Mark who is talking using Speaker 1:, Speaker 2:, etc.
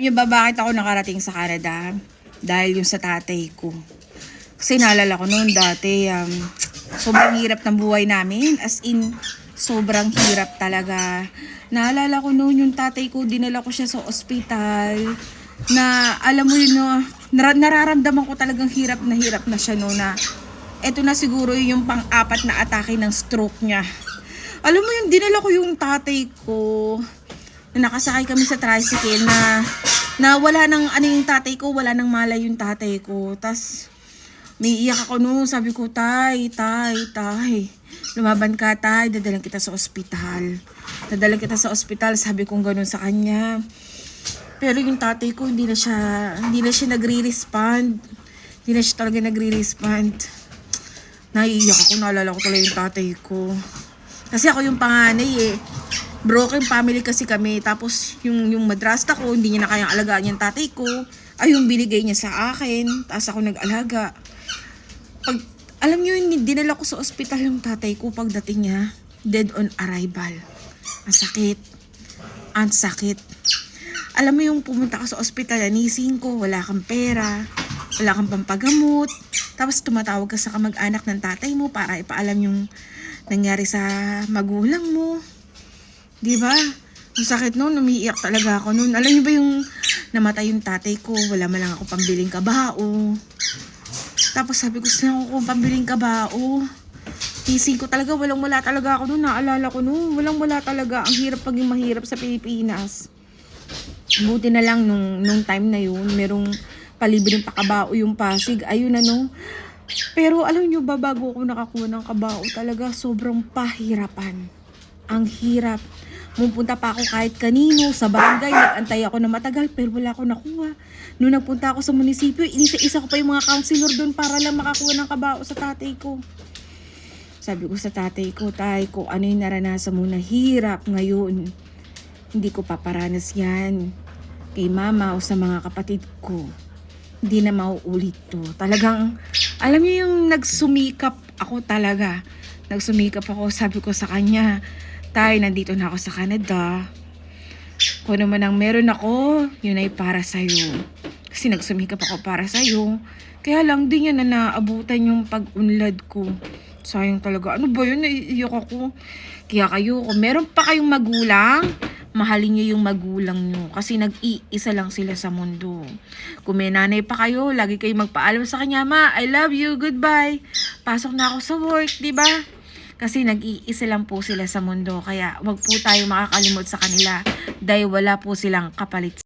Speaker 1: Yung ba bakit ako nakarating sa Canada? Dahil yung sa tatay ko. Kasi naalala ko noon dati, um, sobrang hirap ng buhay namin. As in, sobrang hirap talaga. Naalala ko noon yung tatay ko, dinala ko siya sa ospital. Na alam mo yun, no, nar- nararamdaman ko talagang hirap na hirap na siya no na eto na siguro yung pang-apat na atake ng stroke niya. Alam mo yung dinala ko yung tatay ko na nakasakay kami sa tricycle na na wala nang ano yung tatay ko, wala nang malay yung tatay ko. Tas may iyak ako no, sabi ko, tay, tay, tay. Lumaban ka, tay, dadalan kita sa ospital. Dadalan kita sa ospital, sabi kong ganun sa kanya. Pero yung tatay ko, hindi na siya, hindi na siya nagre-respond. Hindi na siya talaga nagre-respond. Naiiyak ako, naalala ko talaga yung tatay ko. Kasi ako yung panganay eh. Broken family kasi kami. Tapos yung, yung madrasta ko, hindi niya na kayang alagaan yung tatay ko. Ay, yung binigay niya sa akin. Tapos ako nag-alaga. Pag, alam niyo yun, dinala ko sa ospital yung tatay ko pagdating niya. Dead on arrival. Ang sakit. Ang sakit. Alam mo yung pumunta ka sa ospital, anisin ko, wala kang pera, wala kang pampagamot. Tapos tumatawag ka sa kamag-anak ng tatay mo para ipaalam yung nangyari sa magulang mo. Di ba? Ang sakit noon, umiiyak talaga ako noon. Alam niyo ba yung namatay yung tatay ko, wala man lang ako pambiling kabao. Tapos sabi ko sa ako kung pambiling kabao. Ising ko talaga, walang wala talaga ako noon. Naalala ko noon, walang wala talaga. Ang hirap paging mahirap sa Pilipinas. Buti na lang nung, nung time na yun, merong palibreng pakabao yung Pasig. Ayun ano. Pero alam nyo ba, bago ako nakakuha ng kabao, talaga sobrang pahirapan. Ang hirap. Pumunta pa ako kahit kanino sa barangay, nag-antay ako na matagal pero wala ako nakuha. Noong nagpunta ako sa munisipyo, inisa-isa ko pa yung mga counselor doon para lang makakuha ng kabao sa tatay ko. Sabi ko sa tatay ko, tay ko, ano yung naranasan mo na hirap ngayon? Hindi ko paparanas yan kay mama o sa mga kapatid ko. Hindi na mauulit to. Talagang, alam niyo yung nagsumikap ako talaga. Nagsumikap ako, sabi ko sa kanya, tay, nandito na ako sa Canada. Kung ano man ang meron ako, yun ay para sa'yo. Kasi nagsumikap ako para sa'yo. Kaya lang din yan na naabutan yung pag-unlad ko. Sayang talaga. Ano ba yun? Naiiyak ako. Kaya kayo, kung meron pa kayong magulang, mahalin nyo yung magulang nyo. Kasi nag-iisa lang sila sa mundo. Kung may nanay pa kayo, lagi kayo magpaalam sa kanya, Ma, I love you, goodbye. Pasok na ako sa work, di ba? Kasi nag-iisa lang po sila sa mundo. Kaya wag po tayo makakalimot sa kanila dahil wala po silang kapalit